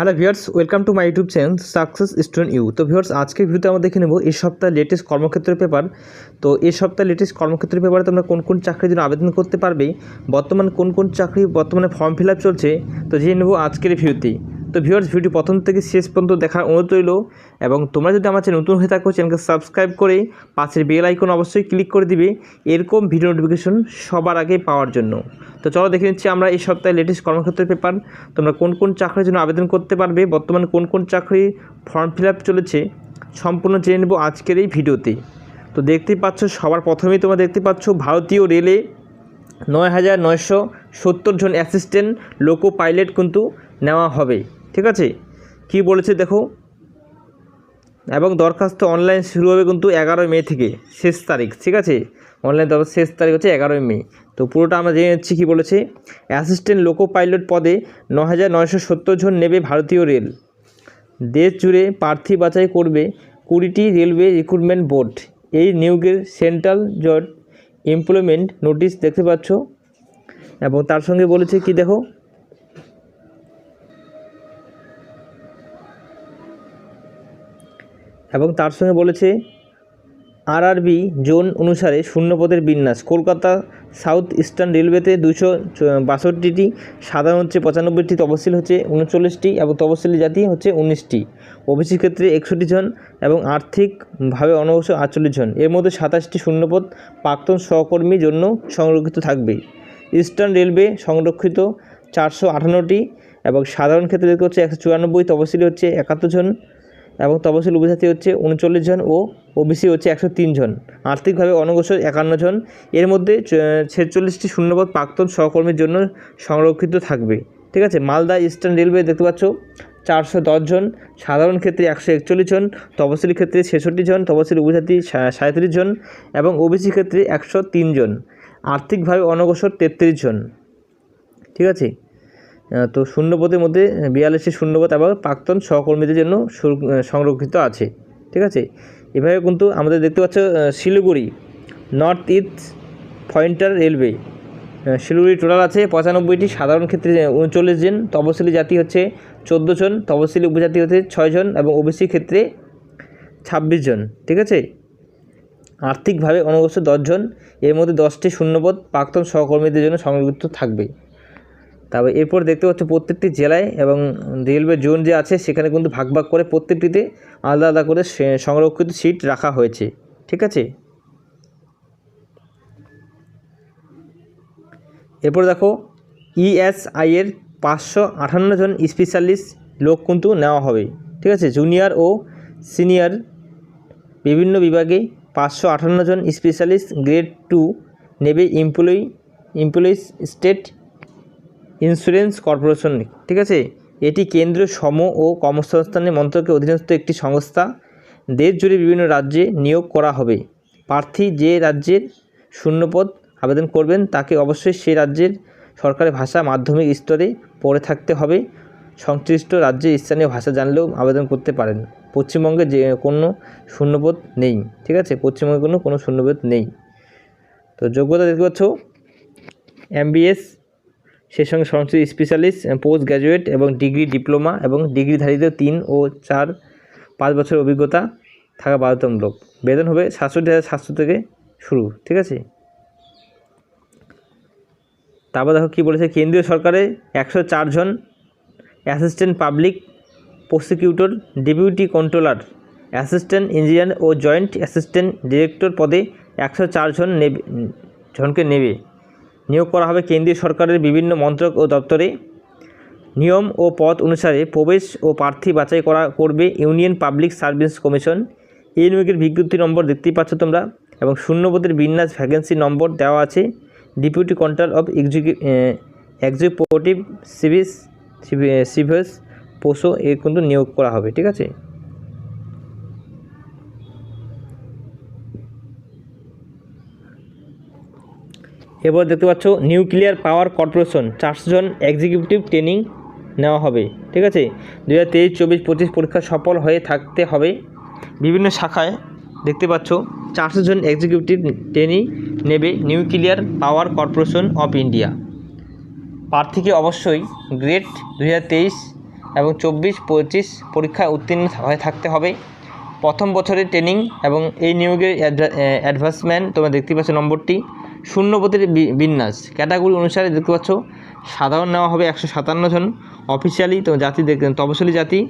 Hello viewers, welcome to my YouTube channel success student you. তো viewers আজকে ভিউতে আমরা দেখে নেব এই সপ্তাহে লেটেস্ট কর্মক্ষেত্রের পেপার। তো এই সপ্তাহে লেটেস্ট কর্মক্ষেত্রের পেপারে তোমরা কোন কোন চাকরির জন্য আবেদন করতে পারবে, বর্তমান কোন কোন চাকরি বর্তমানে ফর্ম ফিল চলছে, তো জেনে নেব আজকের ভিডিওতে। তো ভিউয়ার্স ভিডিও প্রথম থেকে শেষ পর্যন্ত দেখার অনুরোধ রইল এবং তোমরা যদি আমার চ্যানেল নতুন হয়ে থাকো চ্যানেলকে সাবস্ক্রাইব করে পাশের বেল আইকন অবশ্যই ক্লিক করে দিবে। এরকম ভিডিও নোটিফিকেশন সবার আগে পাওয়ার জন্য। তো চলো দেখে নিচ্ছি আমরা এই সপ্তাহে লেটেস্ট কর্মক্ষেত্রের পেপার তোমরা কোন কোন চাকরির জন্য আবেদন করতে পারবে? বর্তমানে কোন কোন চাকরি ফর্ম ফিল চলেছে? সম্পূর্ণ জেনে নেব আজকের এই ভিডিওতে তো দেখতেই পাচ্ছ, সবার প্রথমেই তোমরা দেখতে পাচ্ছ, ভারতীয় রেলে নয় হাজার নয়শো সত্তর জন অ্যাসিস্ট্যান্ট লোকো পাইলট কিন্তু নেওয়া হবে। ঠিক আছে? কি বলেছে দেখো? এবং দরখাস্ত অনলাইন শুরু হবে কিন্তু এগারোই মে থেকে, শেষ তারিখ, ঠিক আছে? অনলাইন দরখাস্ত শেষ তারিখ হচ্ছে এগারোই মে। তো পুরোটা আমরা জেনে নিচ্ছি কী বলেছে? অ্যাসিস্ট্যান্ট লোকো পাইলট পদে ন হাজার সত্তর জন নেবে ভারতীয় রেল। দেশ জুড়ে প্রার্থী বাছাই করবে কুড়িটি রেলওয়ে রিক্রুটমেন্ট বোর্ড এই নিয়োগের সেন্ট্রাল জট এমপ্লয়মেন্ট নোটিশ দেখতে পাচ্ছ। এবং তার সঙ্গে বলেছে কি দেখো? এবং তার সঙ্গে বলেছে, আরআরবি জোন অনুসারে শূন্যপদের বিন্যাস। কলকাতা সাউথ ইস্টার্ন রেলওয়েতে দুশো বাষট্টিটি, সাধারণ হচ্ছে পঁচানব্বইটি, তফসিল হচ্ছে উনচল্লিশটি এবং তফসিলি জাতি হচ্ছে উনিশটি। ওবিসি ক্ষেত্রে একষট্টি জন এবং আর্থিকভাবে অনবশ্য আটচল্লিশ জন। এর মধ্যে সাতাশটি শূন্যপদ প্রাক্তন সহকর্মীর জন্য সংরক্ষিত থাকবে। ইস্টার্ন রেলওয়ে সংরক্ষিত চারশো আটান্নটি এবং সাধারণ ক্ষেত্রে হচ্ছে একশো চুরানব্বই, তফসিলি হচ্ছে একাত্তর জন এবং তপশিল উপজাতি হচ্ছে উনচল্লিশ জন ও ওবিসি হচ্ছে একশো তিন জন। আর্থিকভাবে অনগ্রসর একান্ন জন। এর মধ্যে ছেচল্লিশটি শূন্যপদ প্রাক্তন সহকর্মীর জন্য সংরক্ষিত থাকবে। ঠিক আছে? মালদা ইস্টার্ন রেলওয়ে দেখতে পাচ্ছ, চারশো দশ জন। সাধারণ ক্ষেত্রে একশো একচল্লিশ জন। তপশিলি ক্ষেত্রে ছেষট্টি জন। তপশিলি উপজাতি সাঁত্রিশ জন এবং ওবিসি ক্ষেত্রে একশো তিন জন। আর্থিকভাবে অনগ্রসর তেত্রিশ জন। ঠিক আছে? তো শূন্যপদের মধ্যে বিয়াল্লিশটি শূন্যপদ আবার প্রাক্তন সহকর্মীদের জন্য সংরক্ষিত আছে, ঠিক আছে? এভাবে কিন্তু আমাদের দেখতে পাচ্ছ Siliguri, north east pointer railway Siliguri total আছে পঁচানব্বইটি সাধারণ ক্ষেত্রে উনচল্লিশ জন তপশিলি জাতি হচ্ছে চোদ্দ জন, তপশিলি উপজাতি হচ্ছে ছয় জন এবং ওবিসি ক্ষেত্রে ছাব্বিশ জন, ঠিক আছে? আর্থিকভাবে অনগ্রসর দশজন এর মধ্যে দশটি শূন্যপদ প্রাক্তন সহকর্মীদের জন্য সংরক্ষিত থাকবে। তারপর এরপর দেখতে পাচ্ছ প্রত্যেকটি জেলায় এবং রেলওয়ে জোন যে আছে, সেখানে কিন্তু ভাগ ভাগ করে প্রত্যেকটিতে আলাদা আলাদা করে সংরক্ষিত সিট রাখা হয়েছে। ঠিক আছে? এরপর দেখো ইএসআই এর পাঁচশো আটান্ন জন স্পেশালিস্ট লোক কিন্তু নেওয়া হবে। ঠিক আছে? জুনিয়র ও সিনিয়র বিভিন্ন বিভাগে পাঁচশো আটান্ন জন স্পেশালিস্ট গ্রেড টু নেবে employee employees state insurance corporation ঠিক আছে? এটি কেন্দ্রীয় সম ও কর্মসংস্থানের মন্ত্রকের অধীনস্থ একটি সংস্থা। দেশ জুড়ে বিভিন্ন রাজ্যে নিয়োগ করা হবে। প্রার্থী যে রাজ্যের শূন্যপদ আবেদন করবেন, তাকে অবশ্যই সেই রাজ্যের সরকারি ভাষা মাধ্যমিক স্তরে পড়ে থাকতে হবে। সংশ্লিষ্ট রাজ্যের স্থানীয় ভাষা জানলেও আবেদন করতে পারেন। পশ্চিমবঙ্গে যে কোনো শূন্যপদ নেই, ঠিক আছে? পশ্চিমবঙ্গে কোনো কোনো শূন্যপদ নেই। তো যোগ্যতা দেখতে পাচ্ছ? এমবিএস সেই সঙ্গে সংশ্লিষ্ট স্পেশালিস্ট পোস্ট গ্র্যাজুয়েট এবং ডিগ্রি ডিপ্লোমা এবং ডিগ্রিধারীদের তিন ও চার পাঁচ বছর অভিজ্ঞতা থাকা বাধ্যতামূলক। বেতন হবে সাতষট্টি হাজার সাতশো থেকে শুরু, ঠিক আছে? তারপর দেখো কী বলেছে, কেন্দ্রীয় সরকারে একশো চারজন assistant public prosecutor deputy controller assistant engineer ও জয়েন্ট অ্যাসিস্ট্যান্ট ডিরেক্টর পদে একশো চারজন নেবে, জনকে নেবে। নিয়োগ করা হবে কেন্দ্রীয় সরকারের বিভিন্ন মন্ত্রক ও দপ্তরে। নিয়ম ও পথ অনুসারে প্রবেশ ও প্রার্থী বাছাই করা করবে ইউনিয়ন পাবলিক সার্ভিস কমিশন। এই নিয়োগের বিজ্ঞপ্তি নম্বর দেখতেই পাচ্ছ তোমরা এবং শূন্যপদের বিন্যাস ভ্যাকেন্সি নম্বর দেওয়া আছে। ডেপুটি কন্ট্রোল অফ এক্সিকিউটিভ সিভিস সিভিস পোসো এ কিন্তু নিয়োগ করা হবে, ঠিক আছে? এবার দেখতে পাচ্ছ, নিউক্লিয়ার পাওয়ার কর্পোরেশন চারশো জন এক্সিকিউটিভ ট্রেনিং নেওয়া হবে, ঠিক আছে? দু হাজার তেইশ, চব্বিশ, পঁচিশ পরীক্ষা সফল হয়ে থাকতে হবে। বিভিন্ন শাখায় দেখতে পাচ্ছ, চারশো জন এক্সিকিউটিভ ট্রেনিং নেবে nuclear power corporation of India. প্রার্থীকে অবশ্যই গ্রেড দু হাজার তেইশ এবং চব্বিশ, পঁচিশ পরীক্ষায় উত্তীর্ণ হয়ে থাকতে হবে। প্রথম বছরের ট্রেনিং এবং এই নিয়োগের অ্যাডভান্সমেন্ট তোমরা দেখতে পাচ্ছ নম্বরটি। শূন্য পদের বি- বিন্যাস। ক্যাটাগরি অনুসারে দেখতে পাচ্ছ, সাধারণ নেওয়া হবে একশো সাতান্ন জন। অফিসিয়ালি তো জাতি দেখ- তপশিলি জাতি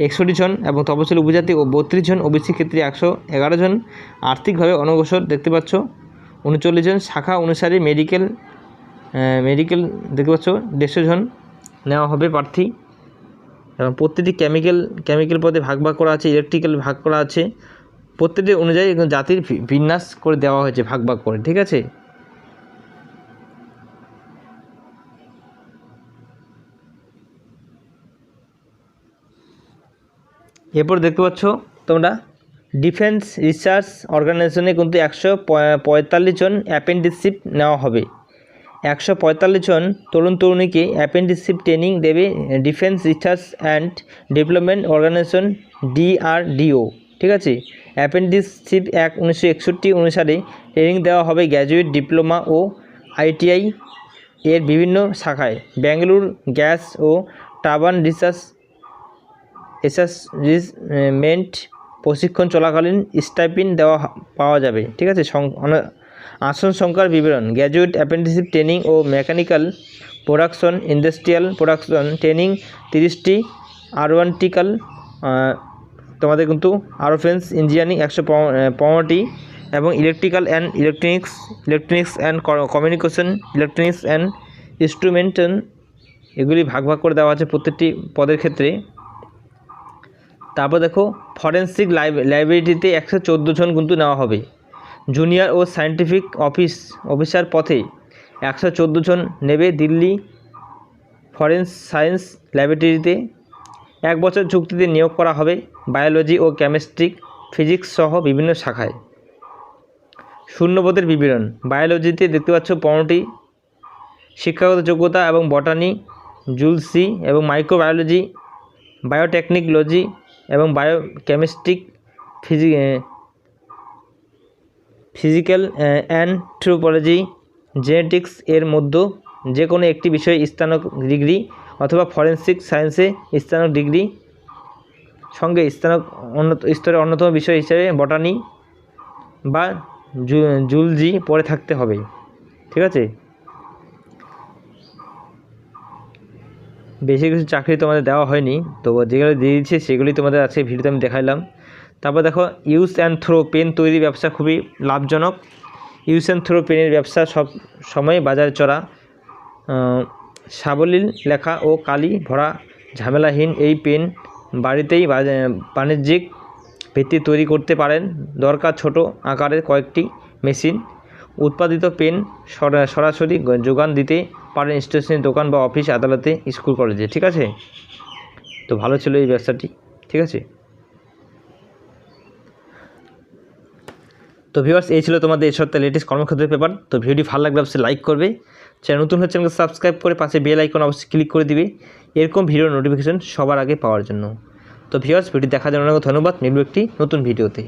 একষট্টি জন এবং তপশিলি উপজাতি ও বত্রিশ জন। ওবিসি ক্ষেত্রে একশো এগারো জন। আর্থিকভাবে অনগ্রসর দেখতে পাচ্ছ, উনচল্লিশ জন। শাখা অনুসারে মেডিকেল মেডিকেল দেখতে পাচ্ছ, দেড়শো জন নেওয়া হবে প্রার্থী। এবং প্রত্যেকটি কেমিক্যাল কেমিক্যাল পদে ভাগ ভাগ করা আছে, ইলেকট্রিক্যাল ভাগ করা আছে। প্রত্যেকটি অনুযায়ী জাতির বিন্যাস করে দেওয়া হয়েছে, ভাগ ভাগ করে, ঠিক আছে? এরপর দেখতে পাচ্ছ তোমরা, ডিফেন্স রিসার্চ অর্গানাইজেশনে কিন্তু একশো পঁয়তাল্লিশ জন অ্যাপেন্ডিসিপ নেওয়া হবে। একশো পঁয়তাল্লিশ জন তরুণ তরুণীকে অ্যাপেন্ডিসিপ ট্রেনিং দেবে defence research and development organisation, DRDO. ঠিক আছে? অ্যাপেন্ডিসিপ এক উনিশশো একষট্টি অনুসারে ট্রেনিং দেওয়া হবে গ্র্যাজুয়েট ডিপ্লোমা ও আইটিআই এর বিভিন্ন শাখায়। ব্যাঙ্গালুর গ্যাস ও টার্বান রিসার্চ অ্যাসেসমেন্ট প্রশিক্ষণ চলাকালীন স্টাইপিন দেওয়া পাওয়া যাবে। ঠিক আছে? আসন সংখ্যার বিবরণ। গ্র্যাজুয়েট অ্যাপ্রেন্টিসশিপ ট্রেনিং ও mechanical production, industrial production training তিরিশটি আরওয়ান্টিক্যাল তোমাদের কিন্তু আরোফেন্স ইঞ্জিনিয়ারিং একশো পনেরোটি এবং electrical and electronics electronics and communication electronics and instrumentation এগুলি ভাগ ভাগ করে দেওয়া আছে প্রত্যেকটি পদের ক্ষেত্রে। তারপর দেখো ফরেন্সিক লাইব্রেরিতে একশো চোদ্দ জন কিন্তু নেওয়া হবে। জুনিয়র ও সায়েন্টিফিক অফিস অফিসার পথে একশো চোদ্দ জন নেবে দিল্লি ফরেন্স সায়েন্স ল্যাবরেটরিতে এক বছর চুক্তিতে নিয়োগ করা হবে বায়োলজি ও কেমিস্ট্রি, ফিজিক্স সহ বিভিন্ন শাখায়। শূন্যপদের বিবরণ। বায়োলজিতে দেখতে পাচ্ছ পনেরোটি শিক্ষাগত যোগ্যতা এবং বটানি জুলসি এবং মাইক্রোবায়োলজি, বায়োটেকনিকলজি এবং বায়ো বায়োকেমিস্ট্রিক ফিজি ফিজিক্যাল অ্যান্থ্রোপোলজি, জেনেটিক্স এর মধ্যে যে কোনো একটি বিষয়ে স্থানক ডিগ্রি অথবা ফরেন্সিক সায়েন্সে স্নাতক ডিগ্রি সঙ্গে স্নাতক অন্যত স্তরের অন্যতম বিষয় হিসেবে বটানি বা জুলজি পড়ে থাকতে হবে। ঠিক আছে? বেশি কিছু চাকরি তোমাদের দেওয়া হয়নি তো যেগুলো দিয়ে দিচ্ছে সেগুলি তোমাদের আছে ভিডিওতে আমি দেখাইলাম। তারপর দেখো ইউজ অ্যান্ড থ্রো পেন তৈরি ব্যবসা খুবই লাভজনক। ইউজ অ্যান্ড থ্রো পেনের ব্যবসা সব সময় বাজারে চড়া সাবলীল লেখা ও কালি ভরা ঝামেলাহীন এই পেন বাড়িতেই বাণিজ্যিক ভিত্তি তৈরি করতে পারেন। দরকার ছোট আকারের কয়েকটি মেশিন। উৎপাদিত পেন সরা- সরাসরি যোগান দিতে পারেন স্টেশনারি দোকান বা অফিস, আদালতে, স্কুল, কলেজে, ঠিক আছে? তো ভালো ছিল এই ব্যবসাটি, ঠিক আছে? তো ভিউয়ার্স এই ছিল তোমাদের এই সপ্তাহে লেটেস্ট কর্মক্ষেত্রের পেপার তো ভিডিওটি ভালো লাগলে অবশ্যই লাইক করবে। চ্যানেল নতুন হচ্ছে, আমাকে সাবস্ক্রাইব করে পাশে বেল আইকন অবশ্যই ক্লিক করে দিবে। এরকম ভিডিও নোটিফিকেশন সবার আগে পাওয়ার জন্য। তো ভিউয়ার্স ভিডিও দেখার জন্য ধন্যবাদ। মিলব একটি নতুন ভিডিওতে